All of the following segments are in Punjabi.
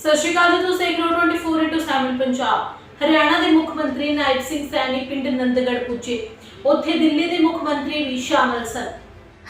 ਸਤਿ ਸ਼੍ਰੀ ਅਕਾਲ ਜੀ, ਤੁਸੀਂ 24/7 ਪੰਜਾਬ। ਹਰਿਆਣਾ ਦੇ ਮੁੱਖ ਮੰਤਰੀ ਨਾਇਬ ਸਿੰਘ ਸੈਣੀ ਪਿੰਡ ਨੰਦਗੜ੍ਹ ਪੁੱਜੇ। ਉੱਥੇ ਦਿੱਲੀ ਦੇ ਮੁੱਖ ਮੰਤਰੀ ਵੀ ਸ਼ਾਮਲ ਸਨ।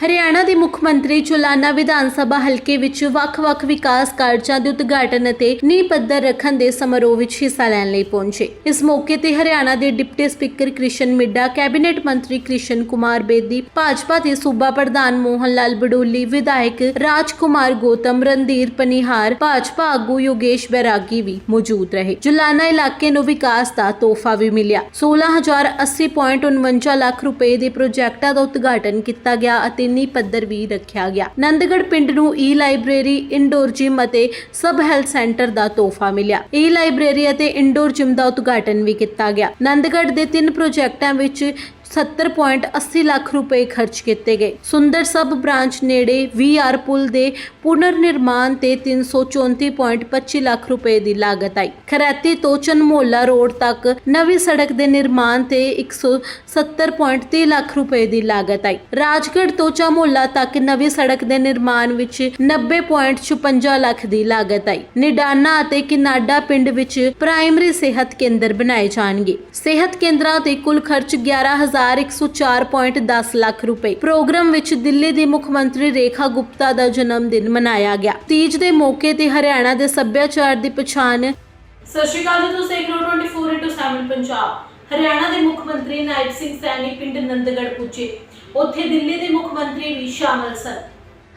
ਹਰਿਆਣਾ ਦੇ ਮੁੱਖ ਮੰਤਰੀ ਚੁਲਾਨਾ ਵਿਧਾਨ ਸਭਾ ਹਲਕੇ ਵਿੱਚ ਵੱਖ-ਵੱਖ ਵਿਕਾਸ ਕਾਰਜਾਂ ਦੇ ਉਦਘਾਟਨ ਅਤੇ ਨੀਂਹ ਪੱਥਰ ਰੱਖਣ ਦੇ ਸਮਾਰੋਹ ਵਿੱਚ ਹਿੱਸਾ ਲੈਣ ਲਈ ਪਹੁੰਚੇ। ਇਸ ਮੌਕੇ ਤੇ ਹਰਿਆਣਾ ਦੇ deputy speaker Krishan Midda, cabinet ਮੰਤਰੀ ਕ੍ਰਿਸ਼ਨ ਕੁਮਾਰ ਬੇਦੀ, ਭਾਜਪਾ ਦੇ ਸੂਬਾ ਪ੍ਰਧਾਨ ਮੋਹਨ ਲਾਲ ਬਡੋਲੀ, ਵਿਧਾਇਕ ਰਾਜ ਕੁਮਾਰ ਗੋਤਮ, ਰਣਧੀਰ ਪਨੀਹਾਰ, ਭਾਜਪਾ ਆਗੂ ਯੋਗੇਸ਼ ਬੈਰਾਗੀ ਵੀ ਮੌਜੂਦ ਰਹੇ। ਜੁਲਾਨਾ ਇਲਾਕੇ ਨੂੰ ਵਿਕਾਸ ਦਾ ਤੋਹਫਾ ਵੀ ਮਿਲਿਆ। 16080.49 ਲੱਖ ਰੁਪਏ ਦੇ ਪ੍ਰੋਜੈਕਟਾਂ ਦਾ ਉਦਘਾਟਨ ਕੀਤਾ ਗਿਆ ਅਤੇ ਨੀਂਹ ਪੱਥਰ ਵੀ ਰੱਖਿਆ ਗਿਆ। ਨੰਦਗੜ੍ਹ ਪਿੰਡ ਨੂੰ ਈ ਲਾਇਬ੍ਰੇਰੀ ਇੰਡੋਰ ਜਿਮ ਅਤੇ ਸਬ ਹੈਲਥ ਸੈਂਟਰ ਦਾ ਤੋਹਫਾ ਮਿਲਿਆ। ਈ ਲਾਇਬ੍ਰੇਰੀ ਅਤੇ ਇੰਡੋਰ ਜਿਮ ਦਾ ਉਦਘਾਟਨ ਵੀ ਕੀਤਾ ਗਿਆ। ਨੰਦਗੜ੍ਹ ਦੇ ਤਿੰਨ ਪ੍ਰੋਜੈਕਟਾਂ ਵਿੱਚ 70.80 ਲੱਖ ਰੁਪਏ ਖਰਚ ਕੀਤੇ ਗਏ। ਸੁੰਦਰ ਸਬ ਬ੍ਰਾਂਚ ਨੇੜੇ ਵੀਆਰ ਪੁਲ ਦੇ ਪੁਨਰ ਨਿਰਮਾਣ ਤੇ 334.25 ਲੱਖ ਰੁਪਏ ਦੀ ਲਾਗਤ ਆਈ। ਖਰੈਤੀ ਤੋਂ ਚਨਮੋਲਾ ਰੋਡ ਤੱਕ ਨਵੀਂ ਸੜਕ ਦੇ ਨਿਰਮਾਣ ਤੇ 170.30 ਲੱਖ ਰੁਪਏ ਦੀ ਲਾਗਤ ਆਈ। ਰਾਜਗੜ੍ਹ ਤੋਂ ਚਾਮੋਲਾ ਤੱਕ ਨਵੀਂ ਸੜਕ ਦੇ ਨਿਰਮਾਣ ਵਿੱਚ 90.56 ਲੱਖ ਦੀ ਲਾਗਤ ਆਈ। ਨਿਡਾਨਾ ਅਤੇ ਕਿਨਾਡਾ ਪਿੰਡ ਵਿੱਚ ਪ੍ਰਾਇਮਰੀ ਸਿਹਤ ਕੇਂਦਰ ਬਣਾਏ ਜਾਣਗੇ। ਸਿਹਤ ਕੇਂਦਰਾਂ ਤੇ ਕੁੱਲ ਖਰਚ 11104.10 ਲੱਖ ਰੁਪਏ। ਪ੍ਰੋਗਰਾਮ ਵਿੱਚ ਦਿੱਲੀ ਦੀ ਮੁੱਖ ਮੰਤਰੀ ਰੇਖਾ ਗੁਪਤਾ ਦਾ ਜਨਮ ਦਿਨ ਮਨਾਇਆ ਗਿਆ। ਤੀਜ ਦੇ ਮੌਕੇ ਤੇ ਹਰਿਆਣਾ ਦੇ ਸੱਭਿਆਚਾਰ ਦੀ ਪਛਾਣ ਸਤਿ ਸ਼੍ਰੀ ਅਕਾਲ ਜੀ, ਤੁਸੀਂ 24/7 ਪੰਜਾਬ। ਹਰਿਆਣਾ ਦੇ ਮੁੱਖ ਮੰਤਰੀ ਨਾਇਬ ਸਿੰਘ ਸੈਣੀ ਪਿੰਡ ਨੰਦਗੜ੍ਹ ਪੁੱਜੇ। ਉੱਥੇ ਦਿੱਲੀ ਦੇ ਮੁੱਖ ਮੰਤਰੀ ਵੀ ਸ਼ਾਮਲ ਸਨ।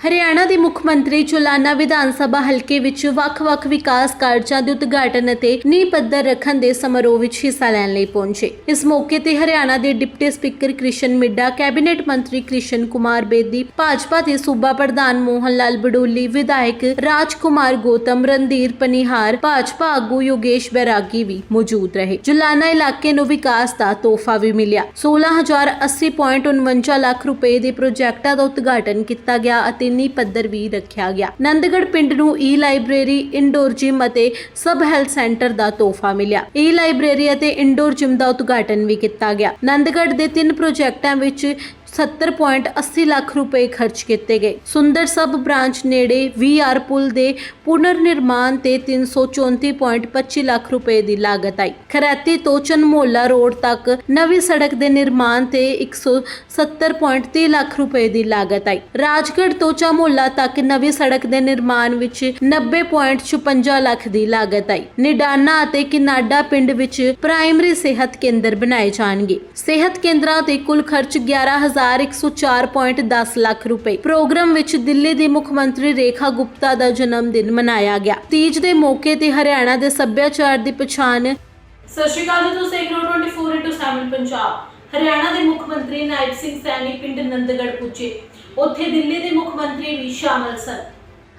ਹਰਿਆਣਾ ਦੇ ਮੁੱਖ ਮੰਤਰੀ ਚੁਲਾਨਾ ਵਿਧਾਨ ਸਭਾ ਹਲਕੇ ਵਿੱਚ ਵੱਖ-ਵੱਖ ਵਿਕਾਸ ਕਾਰਜਾਂ ਦੇ ਉਦਘਾਟਨ ਅਤੇ ਨੀਂਹ ਪੱਥਰ ਰੱਖਣ ਦੇ ਸਮਾਰੋਹ ਵਿੱਚ ਹਿੱਸਾ ਲੈਣ ਲਈ ਪਹੁੰਚੇ। ਇਸ ਮੌਕੇ ਤੇ ਹਰਿਆਣਾ ਦੇ deputy speaker Krishan Middha, cabinet ਮੰਤਰੀ ਕ੍ਰਿਸ਼ਨ ਕੁਮਾਰ ਬੇਦੀ, ਭਾਜਪਾ ਦੇ ਸੂਬਾ ਪ੍ਰਧਾਨ ਮੋਹਨ ਲਾਲ ਬਡੋਲੀ, ਵਿਧਾਇਕ ਰਾਜ ਕੁਮਾਰ ਗੋਤਮ, ਰਣਧੀਰ ਪਨੀਹਾਰ, ਭਾਜਪਾ ਆਗੂ ਯੋਗੇਸ਼ ਬੈਰਾਗੀ ਵੀ ਮੌਜੂਦ ਰਹੇ। ਜੁਲਾਨਾ ਇਲਾਕੇ ਨੂੰ ਵਿਕਾਸ ਦਾ ਤੋਹਫਾ ਵੀ ਮਿਲਿਆ। 16080.49 ਲੱਖ ਰੁਪਏ ਦੇ ਪ੍ਰੋਜੈਕਟਾਂ ਦਾ ਉਦਘਾਟਨ ਕੀਤਾ ਗਿਆ ਅਤੇ ਨੀਂਹ ਪੱਥਰ ਵੀ ਰੱਖਿਆ ਗਿਆ। ਨੰਦਗੜ੍ਹ ਪਿੰਡ ਨੂੰ ਈ ਲਾਇਬ੍ਰੇਰੀ ਇੰਡੋਰ ਜਿਮ ਅਤੇ ਸਬ ਹੈਲਥ ਸੈਂਟਰ ਦਾ ਤੋਹਫਾ ਮਿਲਿਆ। ਈ ਲਾਇਬ੍ਰੇਰੀ ਅਤੇ ਇੰਡੋਰ ਜਿਮ ਦਾ ਉਦਘਾਟਨ ਵੀ ਕੀਤਾ ਗਿਆ। ਨੰਦਗੜ੍ਹ ਦੇ ਤਿੰਨ ਪ੍ਰੋਜੈਕਟਾਂ ਵਿੱਚ 70.80 ਲੱਖ ਰੁਪਏ ਖਰਚ ਕੀਤੇ ਗਏ। ਸੁੰਦਰ ਸਬ ਬ੍ਰਾਂਚ ਨੇੜੇ ਵੀਆਰ ਪੁਲ ਦੇ ਪੁਨਰ ਨਿਰਮਾਣ ਤੇ 334.25 ਲੱਖ ਰੁਪਏ ਦੀ ਲਾਗਤ ਆਈ। ਖਰੈਤੀ ਤੋਂ ਚਨਮੋਲਾ ਰੋਡ ਤੱਕ ਨਵੀਂ ਸੜਕ ਦੇ ਨਿਰਮਾਣ ਤੇ 170.30 ਲੱਖ ਰੁਪਏ ਦੀ ਲਾਗਤ ਆਈ। ਰਾਜਗੜ੍ਹ ਤੋਂ ਚਾਮੋਲਾ ਤੱਕ ਨਵੀਂ ਸੜਕ ਦੇ ਨਿਰਮਾਣ ਵਿੱਚ 90.56 ਲੱਖ ਦੀ ਲਾਗਤ ਆਈ। ਨਿਡਾਨਾ ਅਤੇ ਕਿਨਾਡਾ ਪਿੰਡ ਵਿੱਚ ਪ੍ਰਾਇਮਰੀ ਸਿਹਤ ਕੇਂਦਰ ਬਣਾਏ ਜਾਣਗੇ। ਸਿਹਤ ਕੇਂਦਰਾਂ ਤੇ ਕੁੱਲ ਖਰਚ 11104.10 ਲੱਖ ਰੁਪਏ। ਪ੍ਰੋਗਰਾਮ ਵਿੱਚ ਦਿੱਲੀ ਦੀ ਮੁੱਖ ਮੰਤਰੀ ਰੇਖਾ ਗੁਪਤਾ ਦਾ ਜਨਮ ਦਿਨ ਮਨਾਇਆ ਗਿਆ। ਤੀਜ ਦੇ ਮੌਕੇ ਤੇ ਹਰਿਆਣਾ ਦੇ ਸੱਭਿਆਚਾਰ ਦੀ ਪਛਾਣ ਸਤਿ ਸ਼੍ਰੀ ਅਕਾਲ ਜੀ, ਤੁਸੀਂ 24/7 ਪੰਜਾਬ। ਹਰਿਆਣਾ ਦੇ ਮੁੱਖ ਮੰਤਰੀ ਨਾਇਬ ਸਿੰਘ ਸੈਣੀ, ਪਿੰਡ ਨੰਦਗੜ੍ਹ ਪੁੱਜੇ। ਉੱਥੇ ਦਿੱਲੀ ਦੇ ਮੁੱਖ ਮੰਤਰੀ ਵੀ ਸ਼ਾਮਲ ਸਨ।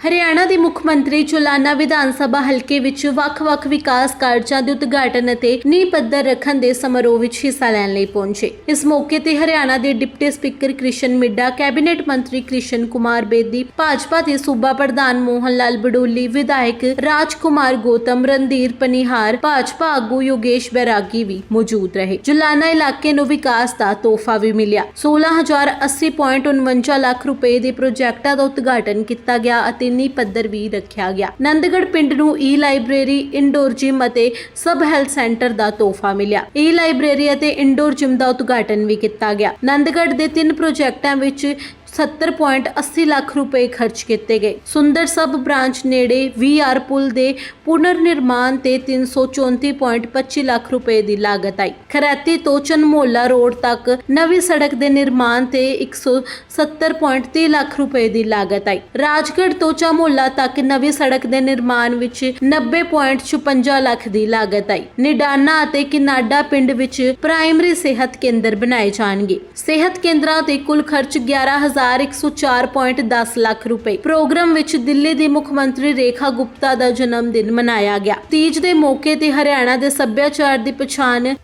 ਹਰਿਆਣਾ ਦੇ ਮੁੱਖ ਮੰਤਰੀ ਚੁਲਾਨਾ ਵਿਧਾਨ ਸਭਾ ਹਲਕੇ ਵਿੱਚ ਵੱਖ-ਵੱਖ ਵਿਕਾਸ ਕਾਰਜਾਂ ਦੇ ਉਦਘਾਟਨ ਅਤੇ ਨੀਂਹ ਪੱਥਰ ਰੱਖਣ ਦੇ ਸਮਾਰੋਹ ਵਿੱਚ ਹਿੱਸਾ ਲੈਣ ਲਈ ਪਹੁੰਚੇ। ਇਸ ਮੌਕੇ ਤੇ ਹਰਿਆਣਾ ਦੇ deputy speaker Krishan Middha, cabinet ਮੰਤਰੀ ਕ੍ਰਿਸ਼ਨ ਕੁਮਾਰ ਬੇਦੀ, ਭਾਜਪਾ ਦੇ ਸੂਬਾ ਪ੍ਰਧਾਨ ਮੋਹਨ ਲਾਲ ਬਡੋਲੀ, ਵਿਧਾਇਕ ਰਾਜ ਕੁਮਾਰ ਗੋਤਮ, ਰਣਧੀਰ ਪਨੀਹਾਰ, ਭਾਜਪਾ ਆਗੂ ਯੋਗੇਸ਼ ਬੈਰਾਗੀ ਵੀ ਮੌਜੂਦ ਰਹੇ। ਜੁਲਾਨਾ ਇਲਾਕੇ ਨੂੰ ਵਿਕਾਸ ਦਾ ਤੋਹਫਾ ਵੀ ਮਿਲਿਆ। 16080.49 ਲੱਖ ਰੁਪਏ ਦੇ ਪ੍ਰੋਜੈਕਟਾਂ ਦਾ ਉਦਘਾਟਨ ਕੀਤਾ ਗਿਆ ਅਤੇ ਨੀਂਹ ਪੱਥਰ ਵੀ ਰੱਖਿਆ ਗਿਆ। ਨੰਦਗੜ੍ਹ ਪਿੰਡ ਨੂੰ ਈ ਲਾਇਬ੍ਰੇਰੀ ਇੰਡੋਰ ਜਿਮ ਅਤੇ ਸਬ ਹੈਲਥ ਸੈਂਟਰ ਦਾ ਤੋਹਫਾ ਮਿਲਿਆ। ਈ ਲਾਇਬ੍ਰੇਰੀ ਅਤੇ ਇੰਡੋਰ ਜਿਮ ਦਾ ਉਦਘਾਟਨ ਵੀ ਕੀਤਾ ਗਿਆ। ਨੰਦਗੜ੍ਹ ਦੇ ਤਿੰਨ ਪ੍ਰੋਜੈਕਟਾਂ ਵਿੱਚ 70.80 ਲੱਖ ਰੁਪਏ ਖਰਚ ਕੀਤੇ ਗਏ। ਸੁੰਦਰ ਸਬ ਬ੍ਰਾਂਚ ਨੇੜੇ ਵੀਆਰ ਪੁਲ ਦੇ ਪੁਨਰ ਨਿਰਮਾਣ ਤੇ 334.25 ਲੱਖ ਰੁਪਏ ਦੀ ਲਾਗਤ ਆਈ। ਖਰੈਤੀ ਤੋਂ ਚਨਮੋਲਾ ਰੋਡ ਤੱਕ ਨਵੀਂ ਸੜਕ ਦੇ ਨਿਰਮਾਣ ਤੇ 170.30 ਲੱਖ ਰੁਪਏ ਦੀ ਲਾਗਤ ਆਈ। ਰਾਜਗੜ੍ਹ ਤੋਂ ਚਾਮੋਲਾ ਤੱਕ ਨਵੀਂ ਸੜਕ ਦੇ ਨਿਰਮਾਣ ਵਿੱਚ 90.56 ਲੱਖ ਦੀ ਲਾਗਤ ਆਈ। ਨਿਡਾਨਾ ਅਤੇ ਕਿਨਾਡਾ ਪਿੰਡ ਵਿੱਚ ਪ੍ਰਾਇਮਰੀ ਸਿਹਤ ਕੇਂਦਰ ਬਣਾਏ ਜਾਣਗੇ। ਸਿਹਤ ਕੇਂਦਰਾਂ ਤੇ ਕੁੱਲ ਖਰਚ 11104.10 ਲੱਖ ਰੁਪਏ। ਪ੍ਰੋਗਰਾਮ ਵਿੱਚ ਦਿੱਲੀ ਦੀ ਮੁੱਖ ਮੰਤਰੀ ਰੇਖਾ ਗੁਪਤਾ ਦਾ ਜਨਮ ਦਿਨ ਮਨਾਇਆ ਗਿਆ। ਤੀਜ ਦੇ ਮੌਕੇ ਤੇ ਹਰਿਆਣਾ ਦੇ ਸੱਭਿਆਚਾਰ ਦੀ ਪਛਾਣ